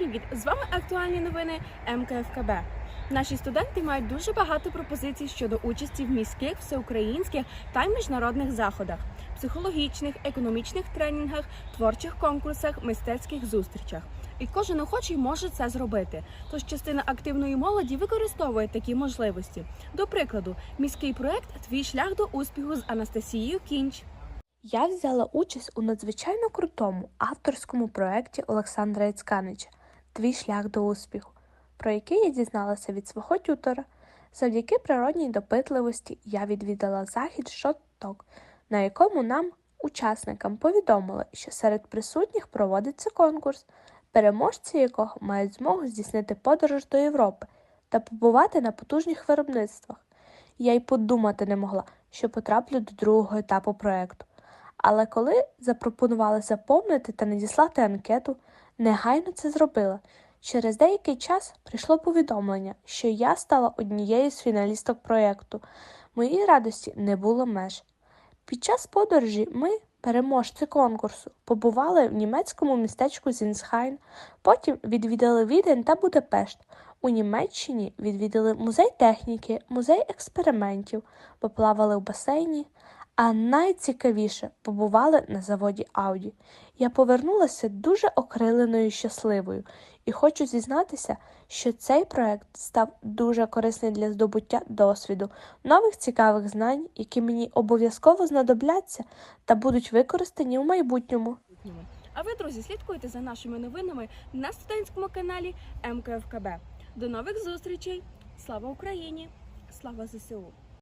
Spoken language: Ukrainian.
Привіт! З вами актуальні новини МКФКБ. Наші студенти мають дуже багато пропозицій щодо участі в міських, всеукраїнських та міжнародних заходах, психологічних, економічних тренінгах, творчих конкурсах, мистецьких зустрічах. І кожен охочий може це зробити. Тож частина активної молоді використовує такі можливості. До прикладу, міський проект Твій шлях до успіху з Анастасією Кінч. Я взяла участь у надзвичайно крутому авторському проєкті Олександра Яцканича Твій шлях до успіху, про який я дізналася від свого тютора. Завдяки природній допитливості я відвідала захід Шотток, на якому нам, учасникам, повідомили, що серед присутніх проводиться конкурс, переможці якого мають змогу здійснити подорож до Європи та побувати на потужних виробництвах. Я й подумати не могла, що потраплю до другого етапу проєкту. Але коли запропонували заповнити та надіслати анкету, негайно це зробила. Через деякий час прийшло повідомлення, що я стала однією з фіналісток проєкту. Моїй радості не було меж. Під час подорожі ми, переможці конкурсу, побували в німецькому містечку Зінсхайн, потім відвідали Відень та Будапешт. У Німеччині відвідали музей техніки, музей експериментів, поплавали в басейні. А найцікавіше побували на заводі Ауді. Я повернулася дуже окриленою і щасливою, і хочу зізнатися, що цей проект став дуже корисний для здобуття досвіду, нових цікавих знань, які мені обов'язково знадобляться та будуть використані майбутньому. майбутньому. А ви, друзі, слідкуйте за нашими новинами на студентському каналі МКФКБ. До нових зустрічей! Слава Україні! Слава ЗСУ!